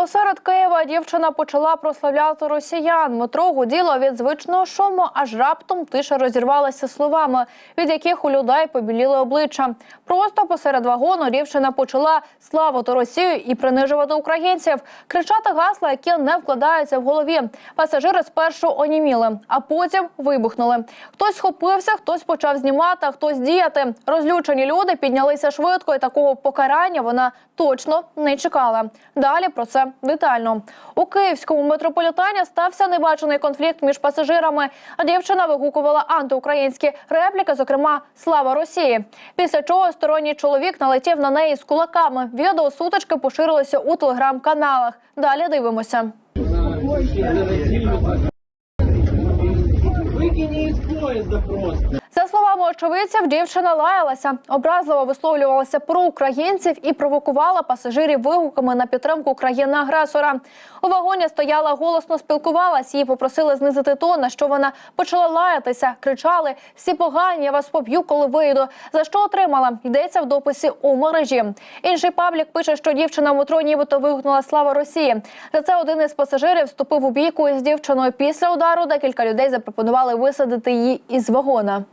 Посеред Києва дівчина почала прославляти росіян. Метро гуділо від звичного шуму, аж раптом тиша розірвалася словами, від яких у людей побіліли обличчя. Просто посеред вагону дівчина почала славити Росію і принижувати українців, кричати гасла, які не вкладаються в голові. Пасажири спершу оніміли, а потім вибухнули. Хтось схопився, хтось почав знімати, а хтось діяти. Розлючені люди піднялися швидко, і такого покарання вона точно не чекала. Далі про це детально. У київському метрополітені стався небачений конфлікт між пасажирами. А дівчина вигукувала антиукраїнські репліки, зокрема Слава Росії. Після чого сторонній чоловік налетів на неї з кулаками. Відео сутички поширилося у телеграм-каналах. Далі дивимося. Выкини из поезда просто. Словами очевидців, дівчина лаялася, образливо висловлювалася про українців і провокувала пасажирів вигуками на підтримку країни-агресора. У вагоні стояла голосно спілкувалась. Її попросили знизити тон, на що вона почала лаятися. Кричали: всі погані, я вас поб'ю, коли вийду. За що отримала? Йдеться в дописі у мережі. Інший паблік пише, що дівчина в метро нібито вигукнула слава Росії. За це один із пасажирів вступив у бійку із дівчиною. Після удару декілька людей запропонували висадити її із вагона.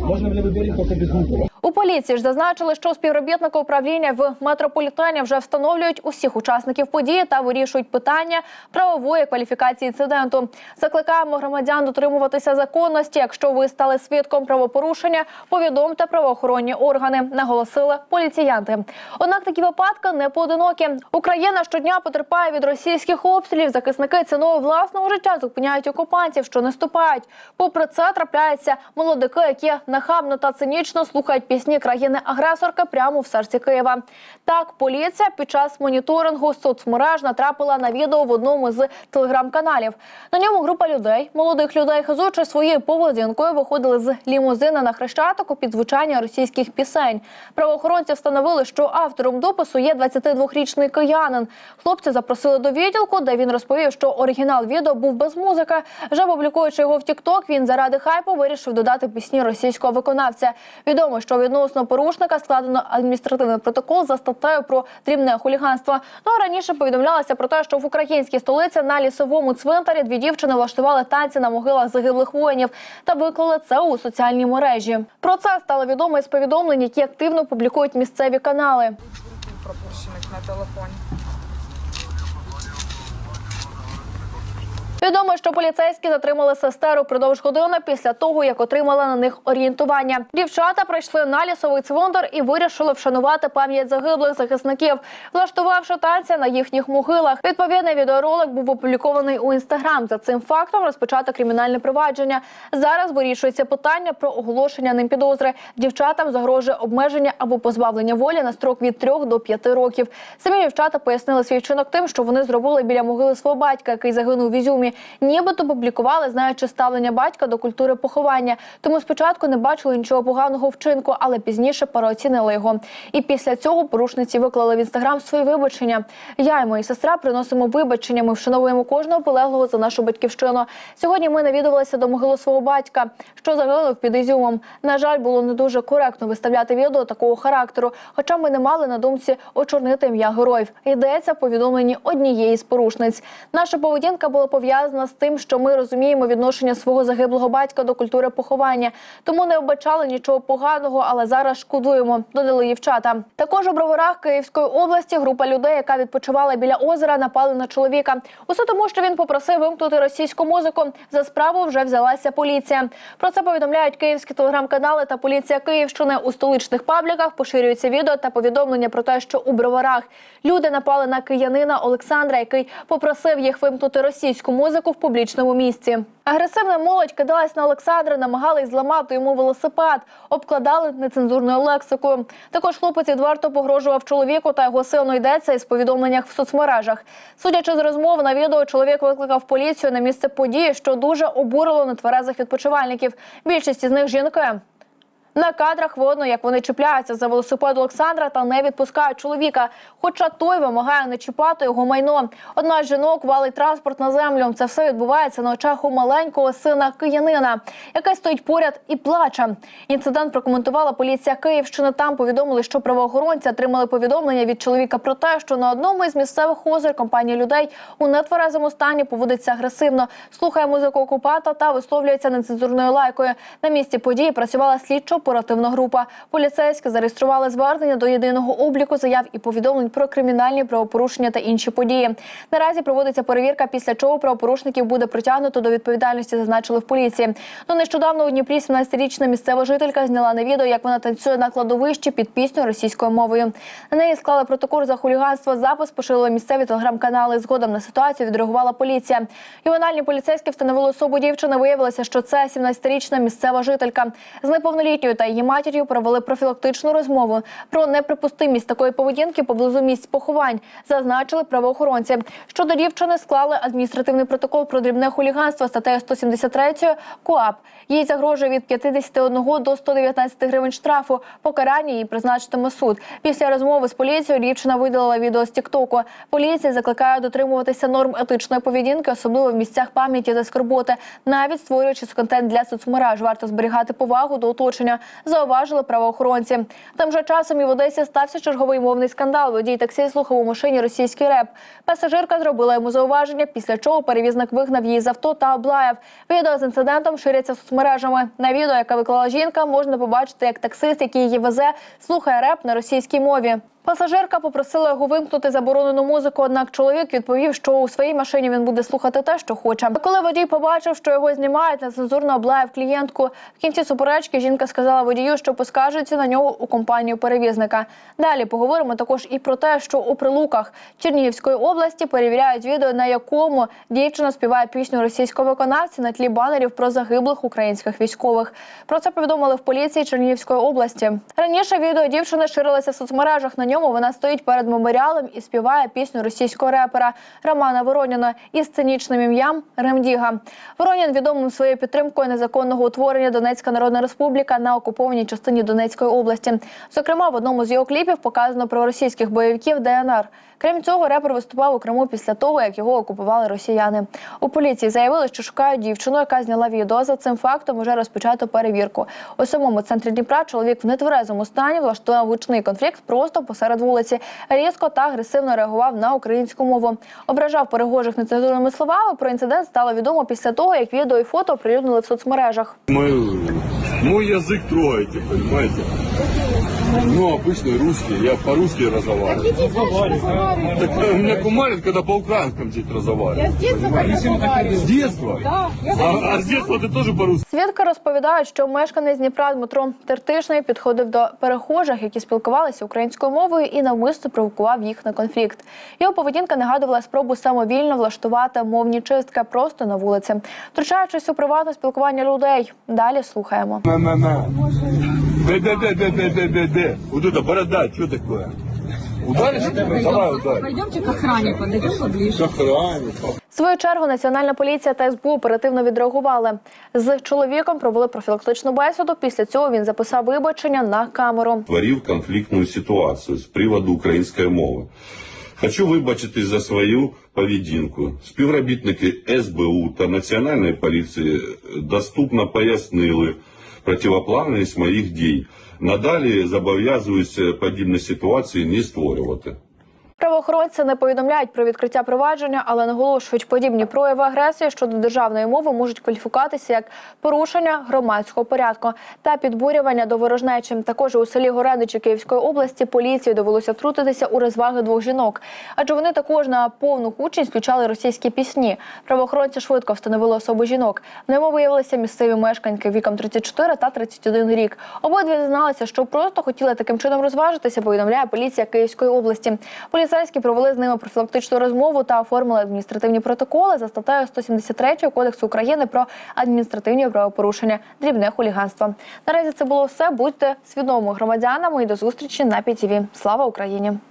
Можно в левый берег только без звука. У поліції ж зазначили, що співробітники управління в метрополітені вже встановлюють усіх учасників події та вирішують питання правової кваліфікації інциденту. Закликаємо громадян дотримуватися законності. Якщо ви стали свідком правопорушення, повідомте правоохоронні органи, наголосили поліціянти. Однак такі випадки не поодинокі. Україна щодня потерпає від російських обстрілів. Захисники ціною власного життя зупиняють окупантів, що не ступають. Попри це трапляються молодики, які нахабно та цинічно слухають пісні країни-агресорки прямо в серці Києва. Так, поліція під час моніторингу соцмереж натрапила на відео в одному з телеграм-каналів. На ньому група людей, молодих людей, хизуючи своєю поведінкою, виходили з лімузина на хрещатику під звучання російських пісень. Правоохоронці встановили, що автором допису є 22-річний киянин. Хлопці запросили до відділку, де він розповів, що оригінал відео був без музики. Вже публікуючи його в TikTok, він заради хайпу вирішив додати пісні російського виконавця. Відомо, що відносно порушника складено адміністративний протокол за статтею про дрібне хуліганство. Ну а раніше повідомлялося про те, що в українській столиці на лісовому цвинтарі дві дівчини влаштували танці на могилах загиблих воїнів та виклали це у соціальній мережі. Про це стало відомо із повідомлень, які активно публікують місцеві канали. пропущених на телефоні. Відомо, що поліцейські затримали сестер упродовж години після того, як отримали на них орієнтування. Дівчата прийшли на лісовий цвинтар і вирішили вшанувати пам'ять загиблих захисників, влаштувавши танці на їхніх могилах. Відповідний відеоролик був опублікований у інстаграм. За цим фактом розпочато кримінальне провадження. Зараз вирішується питання про оголошення ним підозри. Дівчатам загрожує обмеження або позбавлення волі на строк від 3 до 5 років. Самі дівчата пояснили свій вчинок тим, що вони зробили біля могили свого батька, який загинув в Ізюмі. Нібито публікували, знаючи ставлення батька до культури поховання. Тому спочатку не бачили нічого поганого вчинку, але пізніше переоцінили його. І після цього порушниці виклали в інстаграм свої вибачення. Я і моя сестра приносимо вибачення. Ми вшановуємо кожного полеглого за нашу батьківщину. Сьогодні ми навідувалися до могили свого батька, що загинув під Ізюмом. На жаль, було не дуже коректно виставляти відео такого характеру, хоча ми не мали на думці очорнити ім'я героїв. Йдеться в повідомленні однієї з порушниць. Наша поведінка була пов'язана з тим, що ми розуміємо відношення свого загиблого батька до культури поховання, тому не обачали нічого поганого, але зараз шкодуємо. Додали дівчата. Також у броварах Київської області група людей, яка відпочивала біля озера, напали на чоловіка. Усе тому, що він попросив вимкнути російську музику. За справу вже взялася поліція. Про це повідомляють київські телеграм-канали та поліція Київщини. У столичних пабліках поширюються відео та повідомлення про те, що у броварах люди напали на киянина Олександра, який попросив їх вимкнути російську музику в публічному місці. Агресивна молодь кидалась на Олександра, намагались зламати йому велосипед, обкладали нецензурною лексикою. Також хлопець відверто погрожував чоловіку та його сину йдеться із повідомленнях в соцмережах. Судячи з розмов на відео, чоловік викликав поліцію на місце події, що дуже обурило нетверезих відпочивальників. Більшість із них жінки. На кадрах видно, як вони чіпляються за велосипед Олександра та не відпускають чоловіка. Хоча той вимагає не чіпати його майно. Одна з жінок валить транспорт на землю. Це все відбувається на очах у маленького сина киянина, який стоїть поряд і плаче. Інцидент прокоментувала поліція Київщини. Там повідомили, що правоохоронці отримали повідомлення від чоловіка про те, що на одному із місцевих озер компанія людей у нетверезому стані поводиться агресивно, слухає музику окупанта та висловлюється нецензурною лайкою. На місці події працювала слідчо-оперативна група. Поліцейські зареєстрували звернення до єдиного обліку заяв і повідомлень про кримінальні правопорушення та інші події. Наразі проводиться перевірка, після чого правопорушників буде притягнуто до відповідальності, зазначили в поліції. Ну нещодавно у Дніпрі 17-річна місцева жителька зняла на відео, як вона танцює на кладовищі під пісню російською мовою. На неї склали протокол за хуліганство. Запис поширили місцеві телеграм-канали. Згодом на ситуацію відреагувала поліція. Ювенальні поліцейські встановили особу дівчини. Виявилося, що це 17-річна місцева жителька. З неповнолітньою та її матір'ю провели профілактичну розмову про неприпустимість такої поведінки поблизу місць поховань. Зазначили правоохоронці. Щодо дівчини склали адміністративний протокол про дрібне хуліганство статтею 173 КОАП. Їй загрожує від 51 до 119 гривень штрафу. Покарання їй призначитиме суд. Після розмови з поліцією дівчина видалила відео з Тіктоку. Поліція закликає дотримуватися норм етичної поведінки, особливо в місцях пам'яті та скорботи, навіть створюючи контент для соцмереж. Варто зберігати повагу до оточення, зауважили правоохоронці. Тим же часом і в Одесі стався черговий мовний скандал. Водій таксі слухав у машині російський реп. Пасажирка зробила йому зауваження, після чого перевізник вигнав її з авто та облаяв. Відео з інцидентом ширяться соцмережами. На відео, яке виклала жінка, можна побачити, як таксист, який її везе, слухає реп на російській мові. Пасажирка попросила його вимкнути заборонену музику, однак чоловік відповів, що у своїй машині він буде слухати те, що хоче. Коли водій побачив, що його знімають, нецензурно облаяв клієнтку. В кінці суперечки жінка сказала водію, що поскаржиться на нього у компанію перевізника. Далі поговоримо також і про те, що у прилуках Чернігівської області перевіряють відео, на якому дівчина співає пісню російського виконавця на тлі банерів про загиблих українських військових. Про це повідомили в поліції Чернігівської області. Раніше відео дівчини ширилося в соцмережах. На ньому вона стоїть перед меморіалом і співає пісню російського репера Романа Вороніна із сценічним ім'ям Ремдіга. Воронін відомим своєю підтримкою незаконного утворення Донецька Народна Республіка на окупованій частині Донецької області. Зокрема, в одному з його кліпів показано про російських бойовиків ДНР. Крім цього, репер виступав у Криму після того, як його окупували росіяни. У поліції заявили, що шукають дівчину, яка зняла відео. За цим фактом уже розпочато перевірку. У самому центрі Дніпра чоловік в нетверезому стані влаштував гучний конфлікт просто посеред вулиці. Різко та агресивно реагував на українську мову. Ображав перегожих нецензурними словами. Про інцидент стало відомо після того, як відео і фото оприлюднили в соцмережах. Мой, мой язик трогаете, понимаете? Ну, обычный русский, я по-русски разговариваю. Так э, меня кумарят, когда по-украински здесь разговариваю. С детства? Да. А, а с детства ты тоже по-русски? Свідки розповідають, що мешканець Дніпра Дмитро Тертишний підходив до перехожих, які спілкувалися українською мовою, і навмисно провокував їх на конфлікт. Його поведінка нагадувала спробу самовільно влаштувати мовні чистки просто на вулиці, втручаючись у приватне спілкування людей. Далі слухаємо. На-на-на. Де-де-де-де-де-де-де. Вот это борода, что такое? Ударишь? Давай ударь. Пойдемте к охране, подойдем поближе. Охране. В свою чергу національна поліція та СБУ оперативно відреагували. З чоловіком провели профілактичну бесіду. Після цього він записав вибачення на камеру. створив конфліктну ситуацію з приводу української мови. Хочу вибачитись за свою поведінку. Співробітники СБУ та Національної поліції доступно пояснили противоплавність моїх дій. Надалі зобов'язуюся подібні ситуації не створювати. Правоохоронці не повідомляють про відкриття провадження, але наголошують, подібні прояви агресії щодо державної мови можуть кваліфікуватися як порушення громадського порядку та підбурювання до ворожнечі. Також у селі Гореничі Київської області поліції довелося втрутитися у розваги двох жінок, адже вони також на повну гучність включали російські пісні. Правоохоронці швидко встановили особу жінок. В ньому виявилися місцеві мешканки віком 34 та 31 рік. Обидві зізналися, що просто хотіли таким чином розважитися. Повідомляє поліція Київської області. Поліцейські провели з ними профілактичну розмову та оформили адміністративні протоколи за статтею 173 Кодексу України про адміністративні правопорушення, дрібне хуліганство. Наразі це було все. Будьте свідомими громадянами і до зустрічі на ПІТІВІ. Слава Україні!